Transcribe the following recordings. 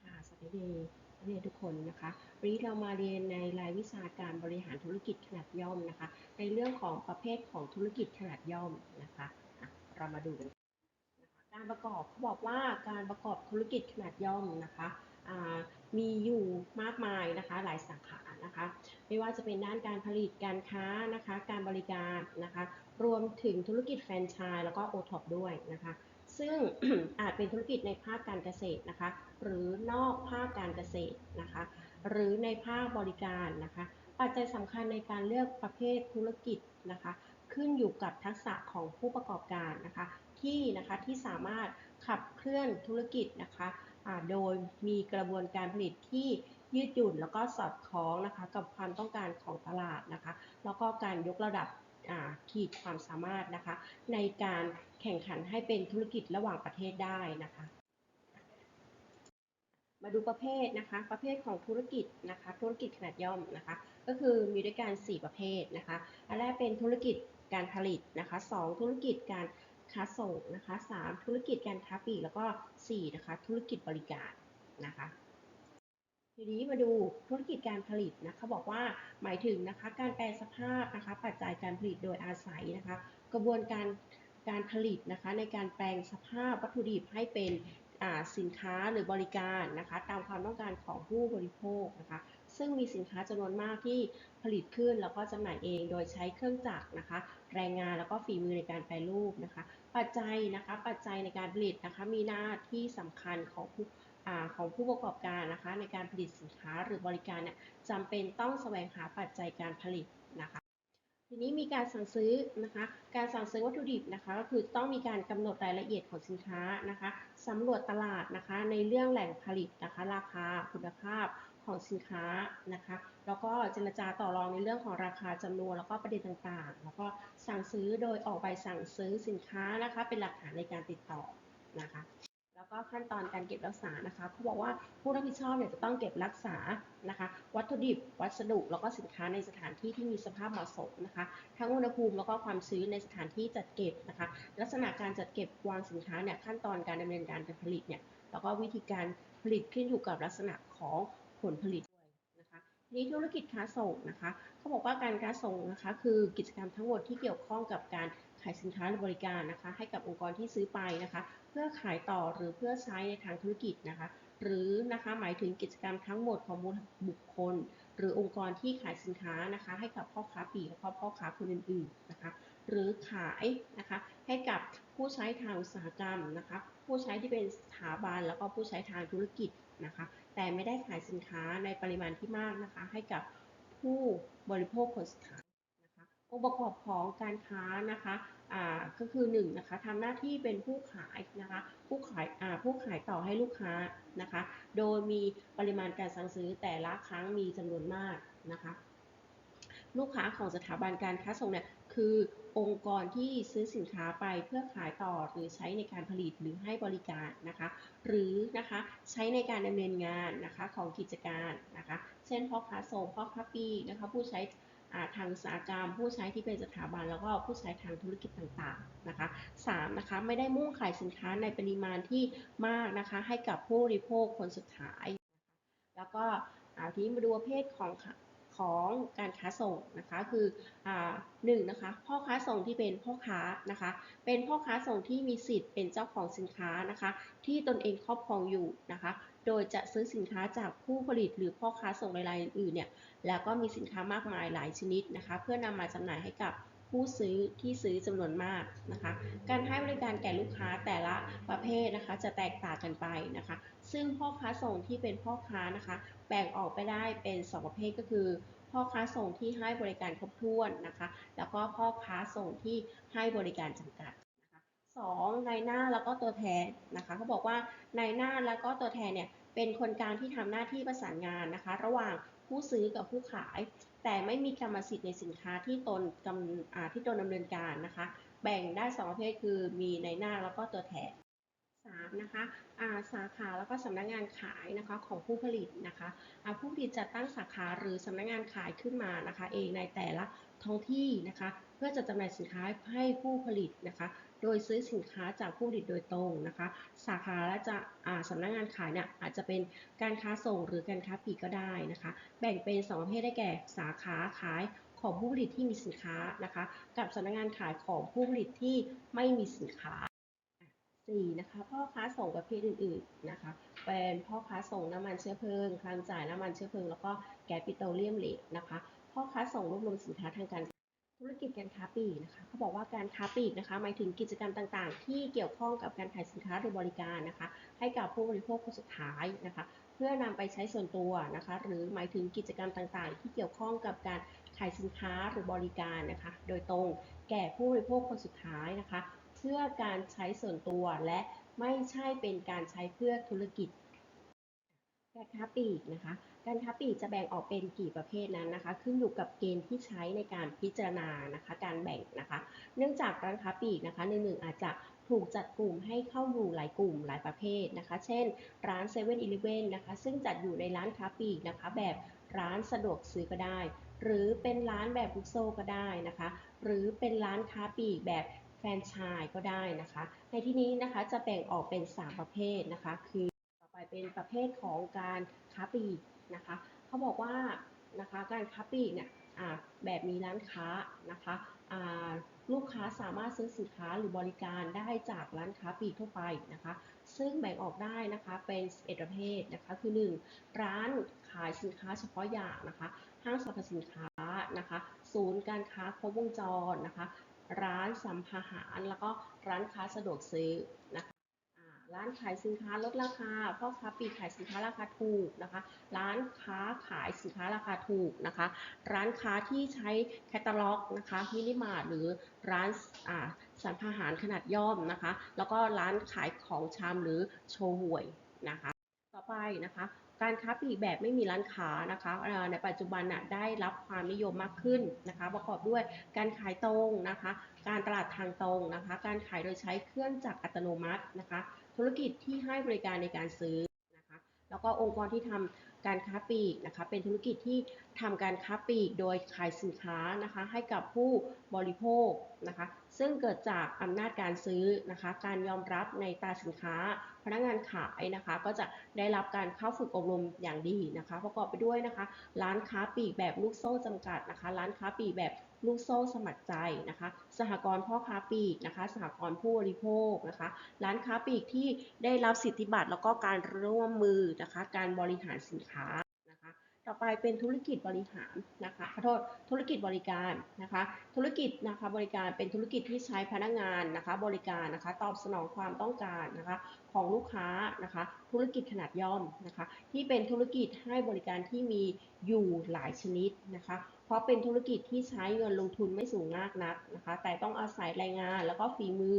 ค่ะ สวัสดีนักเรียนทุกคนนะคะ วันนี้เรามาเรียนในรายวิชาการบริหารธุรกิจขนาดย่อมนะคะ ในเรื่องของประเภทของธุรกิจขนาดย่อมนะคะะเรามาดูกันะะการประกอบเขาบอกว่าการประกอบธุรกิจขนาดย่อมนะคะมีอยู่มากมายนะคะหลายสาขานะคะ ไม่ว่าจะเป็นด้านการผลิตการค้านะคะ การบริการนะคะ รวมถึงธุรกิจแฟรนไชส์แล้วก็โอท็อปด้วยนะคะ ซึ่งอาจเป็นธุรกิจในภาคการเกษตรนะคะ หรือนอกภาคการเกษตรนะคะ หรือในภาคบริการนะคะ ปัจจัยสำคัญในการเลือกประเภทธุรกิจนะคะ ขึ้นอยู่กับทักษะของผู้ประกอบการนะคะ ที่นะคะที่สามารถขับเคลื่อนธุรกิจนะคะโดยมีกระบวนการผลิตที่ยืดหยุ่นแล้วก็สอดคล้องนะคะ กับความต้องการของตลาดนะคะ แล้วก็การยกระดับ ขีดความสามารถนะคะ ในการแข่งขันให้เป็นธุรกิจระหว่างประเทศได้นะคะ มาดูประเภทนะคะ ประเภทของธุรกิจนะคะ ธุรกิจขนาดย่อมนะคะ ก็คือมีด้วยกัน4ประเภทนะคะอันแรกเป็นธุรกิจการผลิตนะคะ 2 ธุรกิจการค้าส่งนะคะ 3 ธุรกิจการค้าปลีกแล้วก็4นะคะ ธุรกิจบริการนะคะ ทีนี้มาดูธุรกิจการผลิตนะคะเขาบอกว่าหมายถึงนะคะการแปลสภาพนะคะปัจจัยการผลิตโดยอาศัยนะคะ กระบวนการการผลิตนะคะในการแปลงสภาพวัตถุดิบให้เป็นอ่าสินค้าหรือบริการนะคะตามความต้องการของผู้บริโภคนะคะซึ่งมีสินค้าจำนวนมากที่ผลิตขึ้นแล้วก็จำหน่ายเองโดยใช้เครื่องจักรนะคะแรงงานแล้วก็ฝีมือในการแปรรูปนะคะ ปัจจัยนะคะปัจจัยในการผลิตนะคะมีหน้าที่สำคัญของผู้ ของผู้ประกอบการนะคะในการผลิตสินค้าหรือบริการเนี่ยจำเป็นต้องแสวงหาปัจจัยการผลิตนะคะทีนี้มีการสั่งซื้อนะคะการสั่งซื้อวัตถุดิบนะคะก็คือต้องมีการกำหนดรายละเอียดของสินค้านะคะสำรวจตลาดนะคะในเรื่องแหล่งผลิตนะคะราคาคุณภาพของสินค้านะคะแล้วก็เจรจาต่อรองในเรื่องของราคาจำนวนแล้วก็ประเด็นต่างๆ แล้วก็สั่งซื้อโดยออกใบสั่งซื้อสินค้านะคะเป็นหลักฐานในการติดต่อนะคะ ก็ขั้นตอนการเก็บรักษานะคะเขาบอกว่าผู้รับผิดชอบเนี่ยจะต้องเก็บรักษานะคะ วัตถุดิบ วัสดุ แล้วก็สินค้าในสถานที่ที่มีสภาพเหมาะสมนะคะ ทั้งอุณหภูมิแล้วก็ความชื้นในสถานที่จัดเก็บนะคะ ลักษณะการจัดเก็บวางสินค้าเนี่ยขั้นตอนการดำเนินการการผลิตเนี่ยแล้วก็วิธีการผลิตขึ้นอยู่กับลักษณะของผลผลิต นี้ธุรกิจค้าส่งนะคะเขาบอกว่าการค้าส่งนะคะคือกิจกรรมทั้งหมดที่เกี่ยวข้องกับการขายสินค้าหรือบริการนะคะ ให้กับองค์กรที่ซื้อไปนะคะ เพื่อขายต่อหรือเพื่อใช้ในทางธุรกิจนะคะ หรือนะคะหมายถึงกิจกรรมทั้งหมดของบุคคล หรือองค์กรที่ขายสินค้านะคะ ให้กับพ่อค้าปีกและพ่อค้าคนอื่นๆนะคะ หรือขายนะคะให้กับผู้ใช้ทางอุตสาหกรรมนะคะผู้ใช้ที่เป็นสถาบันแล้วก็ผู้ใช้ทางธุรกิจนะคะแต่ไม่ได้ขายสินค้าในปริมาณที่มากนะคะให้กับผู้บริโภคคนสุดท้ายนะคะองค์ประกอบของการค้านะคะก็คือ1นงนะคะทำหน้าที่เป็นผู้ขายนะคะผู้ขายผู้ขายต่อให้ลูกค้านะคะ โดยมีปริมาณการสั่งซื้อแต่ละครั้งมีจำนวนมากนะคะ ลูกค้าของสถาบันการค้าส่งเนี่ย คือองค์กรที่ซื้อสินค้าไปเพื่อขายต่อหรือใช้ในการผลิตหรือให้บริการนะคะ หรือนะคะใช้ในการดำเนินงานนะคะของกิจการนะคะ เช่นพ่อค้าส่งพ่อค้าปีนะคะผู้ใช้อาทางอุตสาหกรรม ผู้ใช้ที่เป็นสถาบันแล้วก็ผู้ใช้ทางธุรกิจต่างๆนะคะสามนะคะไม่ได้มุ่งขายสินค้าในปริมาณที่มากนะคะ ให้กับผู้บริโภคคนสุดท้าย แล้วก็ทีนี้มาดูประเภทของ ของการค้าส่งนะคะคือหนึ่งนะคะพ่อค้าส่งที่เป็นพ่อค้านะคะเป็นพ่อค้าส่งที่มีสิทธิ์เป็นเจ้าของสินค้านะคะที่ตนเองครอบครองอยู่นะคะโดยจะซื้อสินค้าจากผู้ผลิตหรือพ่อค้าส่งรายอื่นเนี่ยแล้วก็มีสินค้ามากมายหลายชนิดนะคะเพื่อนำมาจำหน่ายให้กับผู้ซื้อที่ซื้อจำนวนมากนะคะ การให้บริการแก่ลูกค้าแต่ละประเภทนะคะจะแตกต่างกันไปนะคะ ซึ่งพ่อค้าส่งที่เป็นพ่อค้านะคะ แบ่งออกไปได้เป็น 2 ประเภทก็คือ พ่อค้าส่งที่ให้บริการครบถ้วนนะคะ แล้วก็พ่อค้าส่งที่ให้บริการจำกัดนะคะสองนายหน้าแล้วก็ตัวแทนนะคะเขาบอกว่านายหน้าแล้วก็ตัวแทนเนี่ยเป็นคนกลางที่ทำหน้าที่ประสานงานนะคะ ระหว่างผู้ซื้อกับผู้ขาย แต่ไม่มีกรรมสิทธิ์ในสินค้าที่ตนกำที่ตนดำเนินการนะคะ แบ่งได้สองประเภทคือมีในหน้าแล้วก็ตัวแทน สามนะคะาสาขาแล้วก็สำนักงานขายนะคะของผู้ผลิตนะคะผู้ผลิตจัดตั้งสาขาหรือสำนักงานขายขึ้นมานะคะเองในแต่ละท้องที่นะคะเพื่อจะจำหน่ายสินค้าให้ผู้ผลิตนะคะโดยซื้อสินค้าจากผู้ผลิตโดยตรงนะคะสาขาและจะาสำนักงานขายเนี่ยอาจจะเป็นการค้าส่งหรือการค้าปลีกก็ได้นะคะแบ่งเป็นสองประเภทได้แก่สาขาขายของผู้ผลิตที่มีสินค้านะคะกับสำนักงานขายของผู้ผลิตที่ไม่มีสินค้า สี่นะคะพ่อค้าส่งประเภทอื่นๆนะคะเป็นพ่อค้าส่งน้ำมันเชื้อเพลิงคลังจ่ายน้ำมันเชื้อเพลิง แล้วก็แก๊สปิโตรเลียมเหลวนะคะพ่อค้าส่งรวบรวมสินค้าทางการธุรกิจการค้าปลีกนะคะเขาบอกว่าการค้าปลีกนะคะหมายถึงกิจกรรมต่างๆ ที่เกี่ยวข้องกับการขายสินค้าหรือบริการนะคะ ให้กับผู้บริโภคคนสุดท้ายนะคะ เพื่อนำไปใช้ส่วนตัวนะคะ หรือหมายถึงกิจกรรมต่างๆ ที่เกี่ยวข้องกับการขายสินค้าหรือบริการนะคะ โดยตรงแก่ผู้บริโภคคนสุดท้ายนะคะ เพื่อการใช้ส่วนตัวและไม่ใช่เป็นการใช้เพื่อธุรกิจ การค้าปลีกนะคะ การค้าปลีกจะแบ่งออกเป็นกี่ประเภทนั้นนะคะ ขึ้นอยู่กับเกณฑ์ที่ใช้ในการพิจารณานะคะ การแบ่งนะคะ เนื่องจากร้านค้าปลีกนะคะในหนึ่งอาจจะถูกจัดกลุ่มให้เข้าอยู่หลายกลุ่มหลายประเภทนะคะ เช่น ร้าน7 e เ e ่ e อนะคะ ซึ่งจัดอยู่ในร้านค้าปลีกนะคะ แบบร้านสะดวกซื้อก็ได้ หรือเป็นร้านแบบลูกโซ่ก็ได้นะคะ หรือเป็นร้านค้าปลีกแบบ แฟนชส์ก็ได้นะคะ ในที่นี้นะคะจะแบ่งออกเป็น 3 ประเภทนะคะ คือต่อไปเป็นประเภทของการค้าปลีกนะคะเขาบอกว่านะคะการค้าปลีกเนี่ยแบบมีร้านค้านะคะลูกค้าสามารถซื้อสินค้าหรือบริการได้จากร้านค้าปลีกทั่วไปนะคะ ซึ่งแบ่งออกได้นะคะเป็น11ประเภทนะคะคือ 1 ร้านขายสินค้าเฉพาะอย่างนะคะ ห้างสรรพสินค้านะคะ ศูนย์การค้าครบวงจรนะคะ ร้านสัมภาหาร แล้วก็ร้านค้าสะดวกซื้อนะคะร้านขายสินค้าลดราคาพ่อค้าปีขายสินค้าราคาถูกนะคะ ร้านค้าขายสินค้าราคาถูกนะคะ ร้านค้าที่ใช้แคตตาล็อกนะคะมินิมาร์ทหรือร้านอาสัมภาหารขนาดย่อมนะคะ แล้วก็ร้านขายของชำหรือโชว์หวยนะคะ ต่อไปนะคะ การค้าปลีกแบบไม่มีร้านค้านะคะในปัจจุบันน่ะได้รับความนิยมมากขึ้นนะคะ ประกอบด้วยการขายตรงนะคะ การตลาดทางตรงนะคะ การขายโดยใช้เครื่องจักรอัตโนมัตินะคะ ธุรกิจที่ให้บริการในการซื้อนะคะ แล้วก็องค์กรที่ทำการค้าปลีกนะคะ เป็นธุรกิจที่ทำการค้าปลีกโดยขายสินค้านะคะ ให้กับผู้บริโภคนะคะ ซึ่งเกิดจากอำนาจการซื้อนะคะ การยอมรับในตาสินค้า พนักงานขายนะคะ ก็จะได้รับการเข้าฝึกอบรมอย่างดีนะคะ ประกอบไปด้วยนะคะ ร้านค้าปลีกแบบลูกโซ่จำกัดนะคะ ร้านค้าปลีกแบบลูกโซ่สมัครใจนะคะ สหกรณ์พ่อค้าปลีกนะคะ สหกรณ์ผู้บริโภคนะคะ ร้านค้าปลีกที่ได้รับสิทธิบัตรแล้วก็การร่วมมือนะคะ การบริหารสินค้า ต่อไปเป็นธุรกิจบริหารนะคะขอโทษธุรกิจบริการนะคะ ธุรกิจนะคะบริการเป็นธุรกิจที่ใช้พนักงานนะคะ บริการนะคะ ตอบสนองความต้องการนะคะของลูกค้านะคะ ธุรกิจขนาดย่อมนะคะ ที่เป็นธุรกิจให้บริการที่มีอยู่หลายชนิดนะคะ เพราะเป็นธุรกิจที่ใช้เงินลงทุนไม่สูงมากนักนะคะ แต่ต้องอาศัยแรงงานแล้วก็ฝีมือ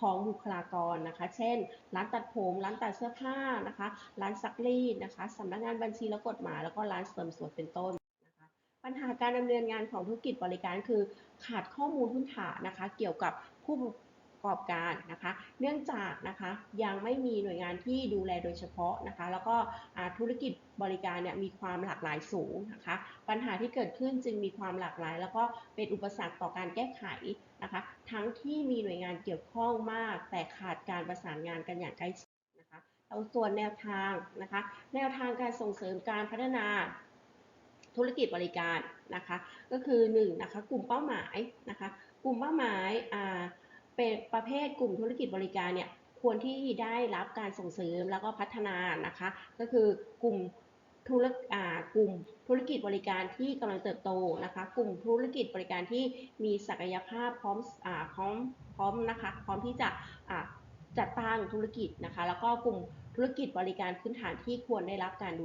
ของบุคลากรนะคะ เช่น ร้านตัดผม ร้านตัดเสื้อผ้านะคะ ร้านซักรีดนะคะสำนักงานบัญชีและกฎหมาย แล้วก็ร้านเสริมสวยเป็นต้นนะคะ ปัญหาการดำเนินงานของธุรกิจบริการคือ ขาดข้อมูลพื้นฐานนะคะ เกี่ยวกับผู้ กอบการนะคะ เนื่องจากนะคะยังไม่มีหน่วยงานที่ดูแลโดยเฉพาะนะคะ แล้วก็ธุรกิจบริการเนี่ยมีความหลากหลายสูงนะคะ ปัญหาที่เกิดขึ้นจึงมีความหลากหลาย แล้วก็เป็นอุปสรรคต่อการแก้ไขนะคะ ทั้งที่มีหน่วยงานเกี่ยวข้องมาก แต่ขาดการประสานงานกันอย่างใกล้ชิดนะคะเอาส่วนแนวทางนะคะ แนวทางการส่งเสริมการพัฒนาธุรกิจบริการนะคะ ก็คือ1นะคะกลุ่มเป้าหมายนะคะ กลุ่มเป้าหมายอ่า เป็นประเภทกลุ่มธุรกิจบริการเนี่ยควรที่ได้รับการส่งเสริมแล้วก็พัฒนานะคะ ก็คือกลุ่มธุรอ่ากลุ่มธุรกิจบริการที่กำลังเติบโตนะคะ กลุ่มธุรกิจบริการที่มีศักยภาพพร้อมอ่าพร้อมพร้อมนะคะพร้อมที่จะอ่าจัดตั้งธุรกิจนะคะ แล้วก็กลุ่มธุรกิจบริการพื้นฐานที่ควรได้รับการดู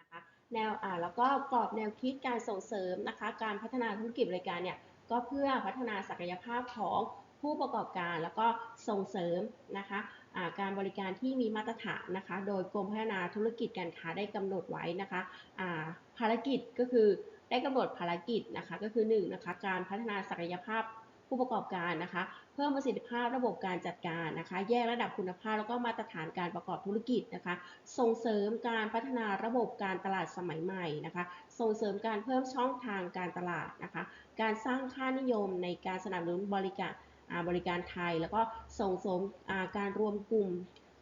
นะคะแนวอ่าแล้วก็กรอบแนวคิดการส่งเสริมนะคะ การพัฒนาธุรกิจบริการเนี่ยก็เพื่อพัฒนาศักยภาพของ ผู้ประกอบการแล้วก็ส่งเสริมนะคะาการบริการที่มีมาตรฐานนะคะ โดยกรมพัฒนาธุรกิจการค้าได้กำหนดไว้นะคะาภารกิจก็คือได้กำหนดภารกิจนะคะก็คือ1นนะคะการพัฒนาศักยภาพผู้ประกอบการนะคะ เพิ่มประสิทธิภาพระบบการจัดการนะคะ แยกระดับคุณภาพแล้วก็มาตรฐานการประกอบธุรกิจนะคะ ส่งเสริมการพัฒนาระบบการตลาดสมัยใหม่นะคะ ส่งเสริมการเพิ่มช่องทางการตลาดนะคะ การสร้างค่านิยมในการสนับสนุนบริการ บริการไทย แล้วก็ส่งเสริมการรวมกลุ่ม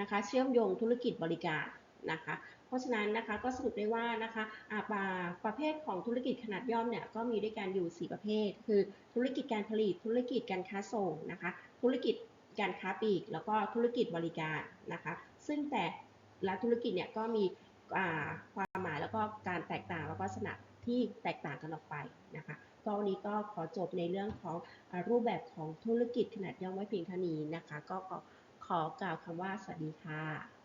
นะคะ เชื่อมโยงธุรกิจบริการนะคะ เพราะฉะนั้นนะคะก็สรุปได้ว่านะคะอาปาประเภทของธุรกิจขนาดย่อมเนี่ยก็มีด้วยกันอยู่ 4 ประเภท คือธุรกิจการผลิตธุรกิจการค้าส่งนะคะ ธุรกิจการค้าปลีก แล้วก็ธุรกิจบริการนะคะ ซึ่งแต่ละธุรกิจเนี่ยก็มีความหมาย แล้วก็การแตกต่างแล้วก็ลักษณะที่แตกต่างกันออกไปนะคะก็วันนี้ก็ขอจบในเรื่องของรูปแบบของธุรกิจขนาดย่อมไว้เพียงเท่านี้นะคะ ก็ขอกล่าวคำว่าสวัสดีค่ะ